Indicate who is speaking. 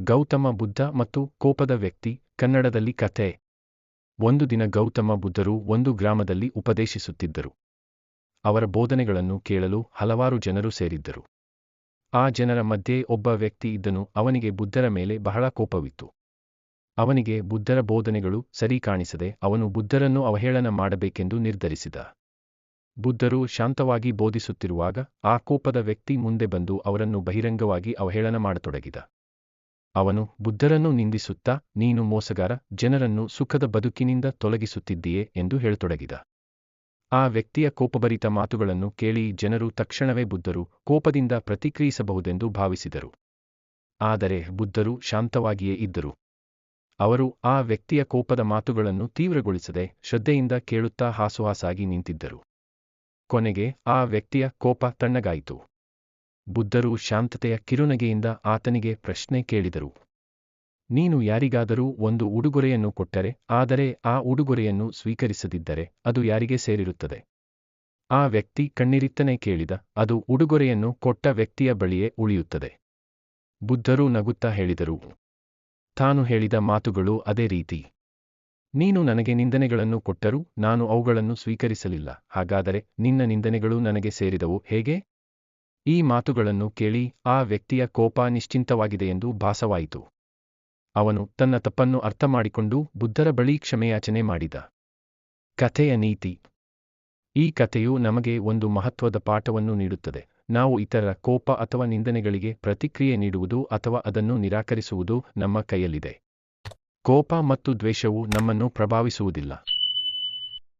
Speaker 1: ಗೌತಮ ಬುದ್ಧ ಮತ್ತು ಕೋಪದ ವ್ಯಕ್ತಿ, ಕನ್ನಡದಲ್ಲಿ ಕಥೆ. ಒಂದು ದಿನ ಗೌತಮ ಬುದ್ಧರು ಒಂದು ಗ್ರಾಮದಲ್ಲಿ ಉಪದೇಶಿಸುತ್ತಿದ್ದರು. ಅವರ ಬೋಧನೆಗಳನ್ನು ಕೇಳಲು ಹಲವಾರು ಜನರು ಸೇರಿದ್ದರು. ಆ ಜನರ ಮಧ್ಯೆ ಒಬ್ಬ ವ್ಯಕ್ತಿ ಇದ್ದನು, ಅವನಿಗೆ ಬುದ್ಧರ ಮೇಲೆ ಬಹಳ ಕೋಪವಿತ್ತು. ಅವನಿಗೆ ಬುದ್ಧರ ಬೋಧನೆಗಳು ಸರಿ ಕಾಣಿಸದೆ ಅವನು ಬುದ್ಧರನ್ನು ಅವಹೇಳನ ಮಾಡಬೇಕೆಂದು ನಿರ್ಧರಿಸಿದ. ಬುದ್ಧರು ಶಾಂತವಾಗಿ ಬೋಧಿಸುತ್ತಿರುವಾಗ ಆ ಕೋಪದ ವ್ಯಕ್ತಿ ಮುಂದೆ ಬಂದು ಅವರನ್ನು ಬಹಿರಂಗವಾಗಿ ಅವಹೇಳನ ಮಾಡತೊಡಗಿದ. ಅವನು ಬುದ್ಧರನ್ನು ನಿಂದಿಸುತ್ತಾ, ನೀನು ಮೋಸಗಾರ, ಜನರನ್ನು ಸುಖದ ಬದುಕಿನಿಂದ ತೊಲಗಿಸುತ್ತಿದ್ದೀಯೆ ಎಂದು ಹೇಳತೊಡಗಿದ. ಆ ವ್ಯಕ್ತಿಯ ಕೋಪಭರಿತ ಮಾತುಗಳನ್ನು ಕೇಳಿ ಜನರು ತಕ್ಷಣವೇ ಬುದ್ಧರು ಕೋಪದಿಂದ ಪ್ರತಿಕ್ರಿಯಿಸಬಹುದೆಂದು ಭಾವಿಸಿದರು. ಆದರೆ ಬುದ್ಧರು ಶಾಂತವಾಗಿಯೇ ಇದ್ದರು. ಅವರು ಆ ವ್ಯಕ್ತಿಯ ಕೋಪದ ಮಾತುಗಳನ್ನು ತೀವ್ರಗೊಳಿಸದೆ ಶ್ರದ್ಧೆಯಿಂದ ಕೇಳುತ್ತಾ ಹಾಸುಹಾಸಾಗಿ ನಿಂತಿದ್ದರು. ಕೊನೆಗೆ ಆ ವ್ಯಕ್ತಿಯ ಕೋಪ ತಣ್ಣಗಾಯಿತು. ಬುದ್ಧರು ಶಾಂತತೆಯ ಕಿರುನಗೆಯಿಂದ ಆತನಿಗೆ ಪ್ರಶ್ನೆ ಕೇಳಿದರು. ನೀನು ಯಾರಿಗಾದರೂ ಒಂದು ಉಡುಗೊರೆಯನ್ನು ಕೊಟ್ಟರೆ, ಆದರೆ ಆ ಉಡುಗೊರೆಯನ್ನು ಸ್ವೀಕರಿಸದಿದ್ದರೆ ಅದು ಯಾರಿಗೆ ಸೇರಿರುತ್ತದೆ? ಆ ವ್ಯಕ್ತಿ ಕಣ್ಣಿರಿತ್ತನೆ ಕೇಳಿದ, ಅದು ಉಡುಗೊರೆಯನ್ನು ಕೊಟ್ಟ ವ್ಯಕ್ತಿಯ ಬಳಿಯೇ ಉಳಿಯುತ್ತದೆ. ಬುದ್ಧರು ನಗುತ್ತಾ ಹೇಳಿದರು, ತಾನು ಹೇಳಿದ ಮಾತುಗಳು ಅದೇ ರೀತಿ. ನೀನು ನನಗೆ ನಿಂದನೆಗಳನ್ನು ಕೊಟ್ಟರೂ ನಾನು ಅವುಗಳನ್ನು ಸ್ವೀಕರಿಸಲಿಲ್ಲ, ಹಾಗಾದರೆ ನಿನ್ನ ನಿಂದನೆಗಳು ನನಗೆ ಸೇರಿದವು ಹೇಗೆ? ಈ ಮಾತುಗಳನ್ನು ಕೇಳಿ ಆ ವ್ಯಕ್ತಿಯ ಕೋಪ ನಿಶ್ಚಿಂತವಾಗಿದೆಯೆಂದು ಭಾಸವಾಯಿತು. ಅವನು ತನ್ನ ತಪ್ಪನ್ನು ಅರ್ಥಮಾಡಿಕೊಂಡು ಬುದ್ಧರ ಬಳಿ ಕ್ಷಮೆಯಾಚನೆ ಮಾಡಿದ. ಕಥೆಯ ನೀತಿ. ಈ ಕಥೆಯು ನಮಗೆ ಒಂದು ಮಹತ್ವದ ಪಾಠವನ್ನು ನೀಡುತ್ತದೆ. ನಾವು ಇತರರ ಕೋಪ ಅಥವಾ ನಿಂದನೆಗಳಿಗೆ ಪ್ರತಿಕ್ರಿಯೆ ನೀಡುವುದು ಅಥವಾ ಅದನ್ನು ನಿರಾಕರಿಸುವುದು ನಮ್ಮ ಕೈಯಲ್ಲಿದೆ. ಕೋಪ ಮತ್ತು ದ್ವೇಷವು ನಮ್ಮನ್ನು ಪ್ರಭಾವಿಸುವುದಿಲ್ಲ.